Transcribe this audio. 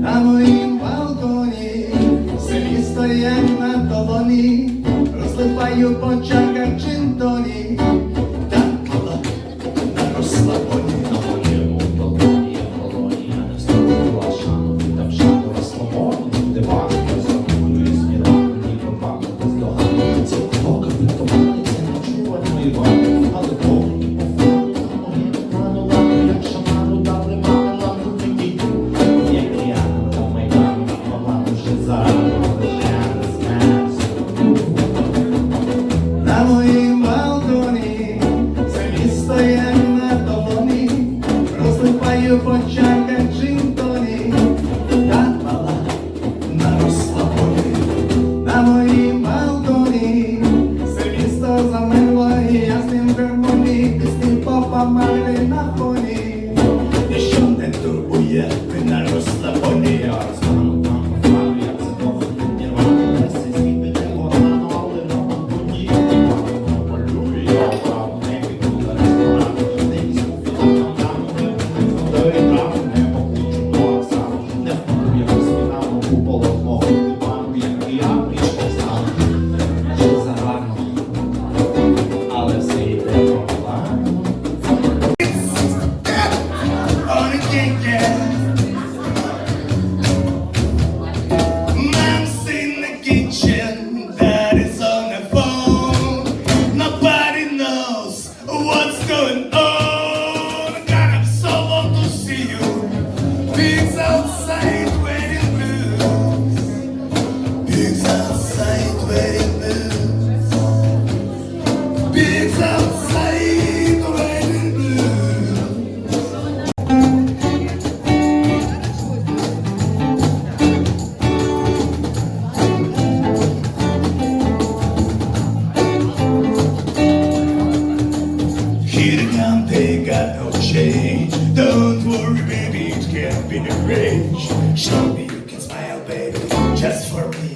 На моїм балконі селі стоять на долоні, розливаю по чарках чинтоні. Samo je going. Show me you can smile, baby, just for me.